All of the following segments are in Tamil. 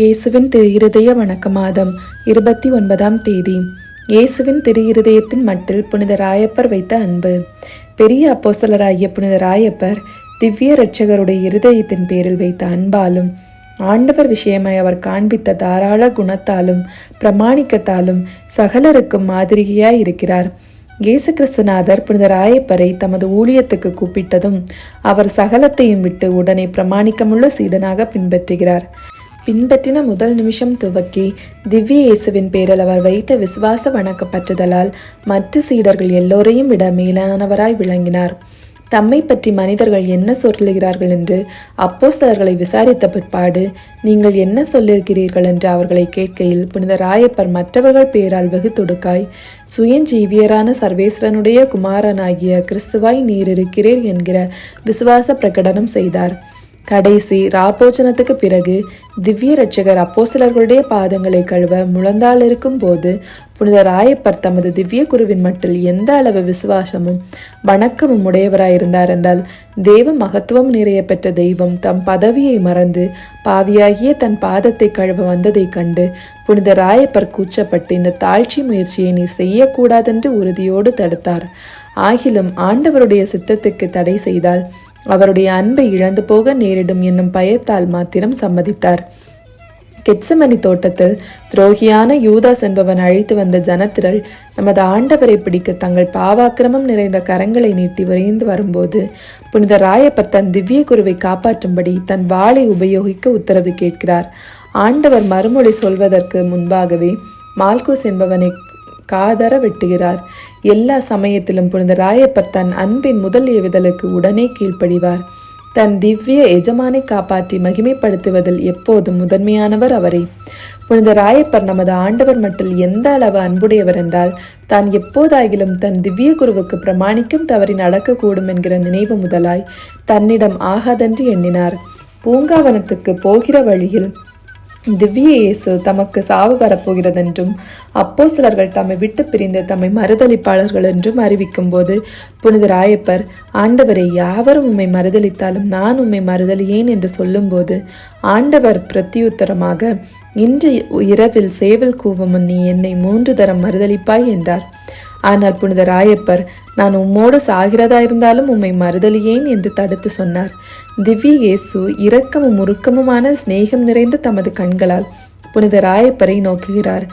இயேசுவின் திரு இருதய வணக்க மாதம் இருபத்தி ஒன்பதாம் தேதி. இயேசுவின் திரு இருதயத்தின் மட்டில் புனித ராயப்பர் வைத்த அன்பு. பெரிய அப்போசலராகிய புனித ராயப்பர் திவ்ய இரட்சகருடைய இருதயத்தின் பேரில் வைத்த அன்பாலும் ஆண்டவர் விஷயமாய் அவர் காண்பித்த தாராள குணத்தாலும் பிரமாணிக்கத்தாலும் சகலருக்கும் மாதிரியாய் இருக்கிறார். இயேசு கிறிஸ்துநாதர் புனித ராயப்பரை தமது ஊழியத்துக்கு கூப்பிட்டதும் அவர் சகலத்தையும் விட்டு உடனே பிரமாணிக்கமுள்ள சீடனாக பின்பற்றுகிறார். பின்பற்றின முதல் நிமிஷம் துவக்கி திவ்ய இயேசுவின் பேரில் அவர் வைத்த விசுவாச வணக்கப்பற்றுதலால் மற்ற சீடர்கள் எல்லோரையும் விட மேலானவராய் விளங்கினார். தம்மை பற்றி மனிதர்கள் என்ன சொல்லுகிறார்கள் என்று அப்போஸ்தலர்களை விசாரித்த பிற்பாடு நீங்கள் என்ன சொல்லியிருக்கிறீர்கள் என்று அவர்களை கேட்கையில் புனித ராயப்பர் மற்றவர்கள் பேரால் வெகு தொடுக்காய் சுயஞ்சீவியரான சர்வேஸ்வரனுடைய குமாரனாகிய கிறிஸ்துவாய் நீர் இருக்கிறீர் என்கிற விசுவாச பிரகடனம் செய்தார். கடைசி ராபோஜனத்துக்கு பிறகு திவ்ய ரட்சகர் அப்போசிலர்களுடைய பாதங்களை கழுவ முழந்தால் இருக்கும் போது புனித ராயப்பர் தமது திவ்ய குருவின் மட்டில் எந்த அளவு விசுவாசமும் வணக்கமும் உடையவராயிருந்தார் என்றால் தேவ மகத்துவம் நிறைய பெற்ற தெய்வம் தம் பதவியை மறந்து பாவியாகிய தன் பாதத்தை கழுவ வந்ததைக் கண்டு புனித ராயப்பர் கூச்சப்பட்டு இந்த தாழ்ச்சி முயற்சியை நீ செய்யக்கூடாதென்று உறுதியோடு தடுத்தார். ஆகிலும் ஆண்டவருடைய சித்தத்துக்கு தடை செய்தால் அவருடைய அன்பை இழந்து போக நேரிடும் என்னும் பயத்தால் மாத்திரம் சம்மதித்தார். கெட்சமணி தோட்டத்தில் துரோகியான யூதாஸ் என்பவன் அழைத்து வந்த ஜனத்திரள் நமது ஆண்டவரை பிடிக்க தங்கள் பாவாக்கிரமம் நிறைந்த கரங்களை நீட்டி விரைந்து வரும்போது புனித ராயப்பர் தன் திவ்ய குருவை காப்பாற்றும்படி தன் வாளை உபயோகிக்க உத்தரவு கேட்கிறார். ஆண்டவர் மறுமொழி சொல்வதற்கு முன்பாகவே மால்கூஸ் என்பவனை காதர வெட்டுகிறார் எல்லா சமயத்திலும் புனித ராயப்பர் தன் அன்பின் முதல் ஏவுதலுக்கு உடனே கீழ்ப்படிவார். தன் திவ்ய எஜமானை காப்பாற்றி மகிமைப்படுத்துவதில் எப்போதும் முதன்மையானவர் அவரே. புனித ராயப்பர் நமது ஆண்டவர் மட்டில் எந்த அளவு அன்புடையவர் என்றால் தான் எப்போதாகிலும் தன் திவ்ய குருவுக்கு பிரமாணிக்கும் தவறி நடக்கக்கூடும் என்கிற நினைவு முதலாய் தன்னிடம் ஆகாதென்று எண்ணினார். பூங்காவனத்துக்கு போகிற வழியில் திவ்ய இயேசு தமக்கு சாவு வரப்போகிறதென்றும் அப்போ சிலர்கள் தம்மை விட்டு பிரிந்து தம்மை மறுதளிப்பாளர்கள் என்றும் அறிவிக்கும் போது புனித ராயப்பர் ஆண்டவரை யாவரும் உம்மை மறுதளித்தாலும் நான் உம்மை மறுதலியேன் என்று சொல்லும்போது ஆண்டவர் பிரத்தியுத்தரமாக இன்று இரவில் சேவல் கூவமும் நீ என்னை மூன்று தரம் மறுதளிப்பாய் என்றார். ஆனால் புனித ராயப்பர் நான் உம்மோடு சாகிறதா இருந்தாலும் உம்மை மறுதலியேன் என்று தடுத்து சொன்னார். திவ்ய இயேசு இரக்கமும் உருக்கமுமான சிநேகம் நிறைந்த தமது கண்களால் புனித ராயப்பரை நோக்குகிறார்.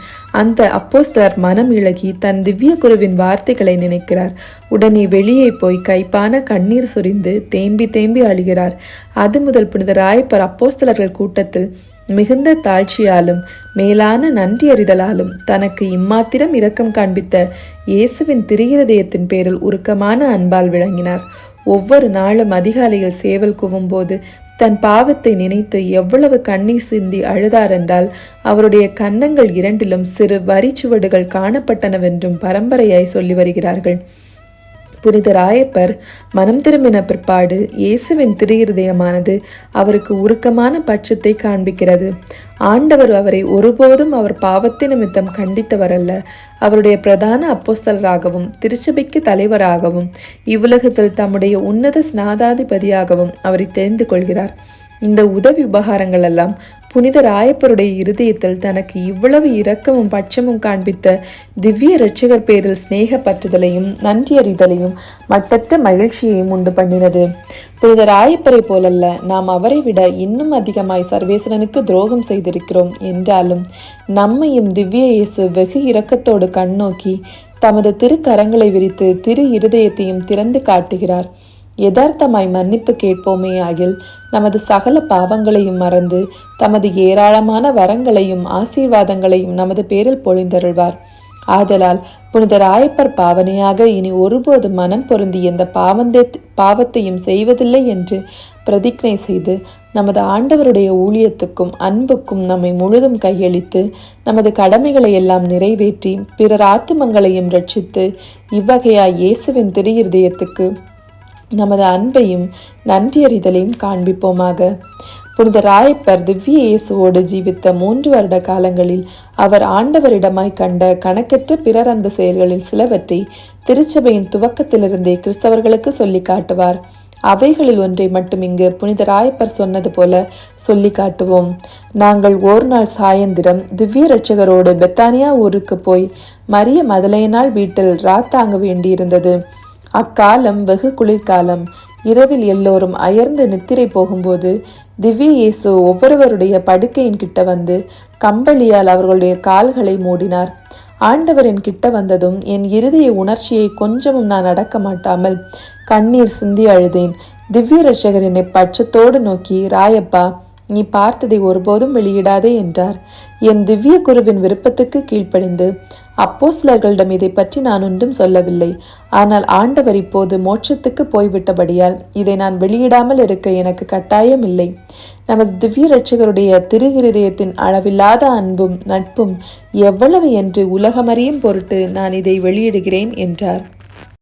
அந்த அப்போஸ்தர் மனம் இழகி தன் திவ்ய குருவின் வார்த்தைகளை நினைக்கிறார். உடனே வெளியே போய் கைப்பான கண்ணீர் சொரிந்து தேம்பி தேம்பி அழுகிறார். அது முதல் புனித ராயப்பர் அப்போஸ்தலர்கள் கூட்டத்தில் மிகுந்த தாழ்ச்சியாலும் மேலான நன்றியறிதலாலும் தனக்கு இம்மாத்திரம் இரக்கம் காண்பித்த இயேசுவின் திரிகிரதயத்தின் பேரில் உருக்கமான அன்பால் விளங்கினார். ஒவ்வொரு நாளும் அதிகாலையில் சேவல் குவும்போது தன் பாவத்தை நினைத்து எவ்வளவு கண்ணீர் சிந்தி அழுதார் என்றால் அவருடைய கன்னங்கள் இரண்டிலும் சிறு வரிச்சுவடுகள் காணப்பட்டனவென்றும் பரம்பரையாய் சொல்லி வருகிறார்கள். புனித ராயப்பர் மனம் திரும்பின பிற்பாடு இயேசுவின் திருஹிருதயமானது அவருக்கு உருக்கமான பட்சத்தை காண்பிக்கிறது. ஆண்டவர் அவரை ஒருபோதும் அவர் பாவத்தை நிமித்தம் கண்டித்தவர் அல்ல அவருடைய பிரதான அப்போஸ்தலராகவும் திருச்சபைக்கு தலைவராகவும் இவ்வுலகத்தில் தம்முடைய உன்னத ஸ்நாதாதிபதியாகவும் அவரை தெரிந்து கொள்கிறார். இந்த உதவி உபகாரங்கள் எல்லாம் புனித ராயப்பருடைய இருதயத்தில் தனக்கு இவ்வளவு இரக்கமும் பட்சமும் காண்பித்த திவ்ய இரட்சகர் பேரில் சிநேக பற்றுதலையும் நன்றியறிதலையும் மட்டற்ற மகிழ்ச்சியையும் உண்டு பண்ணினது. புனித ராயப்பரை போலல்ல நாம் அவரை விட இன்னும் அதிகமாய் சர்வேஸ்வரனுக்கு துரோகம் செய்திருக்கிறோம் என்றாலும் நம்மையும் திவ்ய இயேசு வெகு இரக்கத்தோடு கண்ணோக்கி தமது திருக்கரங்களை விரித்து திரு இருதயத்தையும் திறந்து காட்டுகிறார். யதார்த்தமாய் மன்னிப்பு கேட்போமே ஆகில் நமது சகல பாவங்களையும் மறந்து தமது ஏராளமான வரங்களையும் ஆசீர்வாதங்களையும் நமது பேரில் பொழிந்தருள்வார். ஆதலால் புனித ராயப்பர் பாவனையாக இனி ஒருபோது மனம் பொருந்தி எந்த பாவந்தே பாவத்தையும் செய்வதில்லை என்று பிரதிக்னை செய்து நமது ஆண்டவருடைய ஊழியத்துக்கும் அன்புக்கும் நம்மை முழுதும் கையளித்து நமது கடமைகளை எல்லாம் நிறைவேற்றி பிறர் ஆத்துமங்களையும் ரட்சித்து இவ்வகையாய் இயேசுவின் திருஹிருதயத்துக்கு நமது அன்பையும் நன்றியறிதலையும் காண்பிப்போமாக. புனித ராயப்பர் திவ்ய இயேசுவோடு ஜீவித்த மூன்று வருட காலங்களில் அவர் ஆண்டவரிடமாய் கண்ட கணக்கற்ற பிறர் அன்பு செயல்களில் சிலவற்றை திருச்சபையின் துவக்கத்திலிருந்தே கிறிஸ்தவர்களுக்கு சொல்லி காட்டுவார். அவைகளில் ஒன்றை மட்டும் இங்கு புனித ராயப்பர் சொன்னது போல சொல்லி காட்டுவோம். நாங்கள் ஒரு நாள் சாயந்திரம் திவ்ய ரட்சகரோடு பெத்தானியா ஊருக்கு போய் மரிய மதலையனாள் வீட்டில் ராத்தாங்க வேண்டியிருந்தது. அக்காலம் வெகு குளிர்காலம். இரவில் எல்லோரும் அயர்ந்து நித்திரை போகும்போது திவ்ய இயேசு ஒவ்வொருவருடைய படுக்கையின் கிட்ட வந்து கம்பளியால் அவர்களுடைய கால்களை மூடினார். ஆண்டவரின் கிட்ட வந்ததும் என் இறுதிய உணர்ச்சியை கொஞ்சமும் நான் அடக்க மாட்டாமல் கண்ணீர் சிந்தி அழுதேன். திவ்ய ரட்சகர் என்னை பட்சத்தோடு நோக்கி ராயப்பா நீ பார்த்ததை ஒருபோதும் வெளியிடாதே என்றார். என் திவ்ய குருவின் விருப்பத்துக்கு கீழ்ப்படிந்து அப்போஸ்லர்களிடம் இதை பற்றி நான் ஒன்றும் சொல்லவில்லை. ஆனால் ஆண்டவர் இப்போது மோட்சத்துக்கு போய்விட்டபடியால் இதை நான் வெளியிடாமல் இருக்க எனக்கு கட்டாயம் இல்லை. நமது திவ்ய ரட்சகருடைய திருஹிருதயத்தின் அளவில்லாத அன்பும் நட்பும் எவ்வளவு என்று உலகமறியும் பொருட்டு நான் இதை வெளியிடுகிறேன் என்றார்.